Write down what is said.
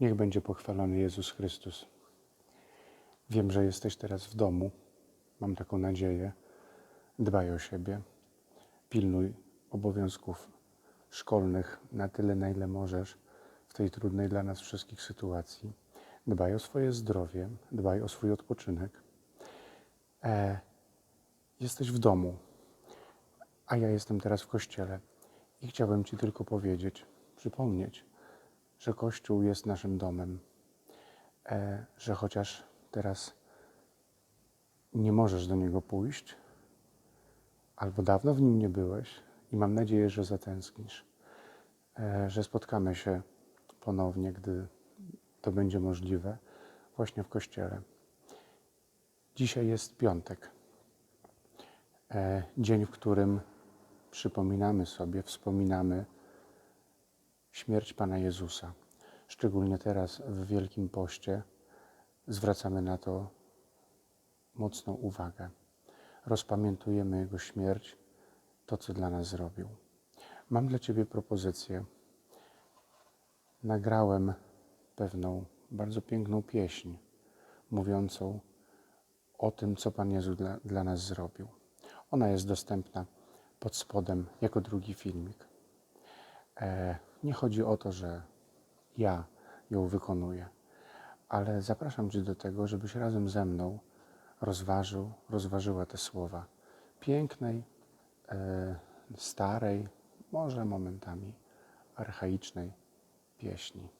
Niech będzie pochwalony Jezus Chrystus. Wiem, że jesteś teraz w domu. Mam taką nadzieję. Dbaj o siebie. Pilnuj obowiązków szkolnych na tyle, na ile możesz w tej trudnej dla nas wszystkich sytuacji. Dbaj o swoje zdrowie, dbaj o swój odpoczynek. E, jesteś w domu, a ja jestem teraz w kościele i chciałbym Ci tylko powiedzieć, przypomnieć, że Kościół jest naszym domem, e, że chociaż teraz nie możesz do niego pójść, albo dawno w nim nie byłeś i mam nadzieję, że zatęsknisz, e, że spotkamy się ponownie, gdy to będzie możliwe, właśnie w Kościele. Dzisiaj jest piątek, e, dzień, w którym przypominamy sobie, wspominamy śmierć Pana Jezusa. Szczególnie teraz w Wielkim Poście zwracamy na to mocną uwagę. Rozpamiętujemy Jego śmierć, to co dla nas zrobił. Mam dla Ciebie propozycję. Nagrałem pewną bardzo piękną pieśń mówiącą o tym, co Pan Jezus dla, dla nas zrobił. Ona jest dostępna pod spodem jako drugi filmik. E, nie chodzi o to, że ja ją wykonuję, ale zapraszam Cię do tego, żebyś razem ze mną rozważył, rozważyła te słowa pięknej, e, starej, może momentami archaicznej pieśni.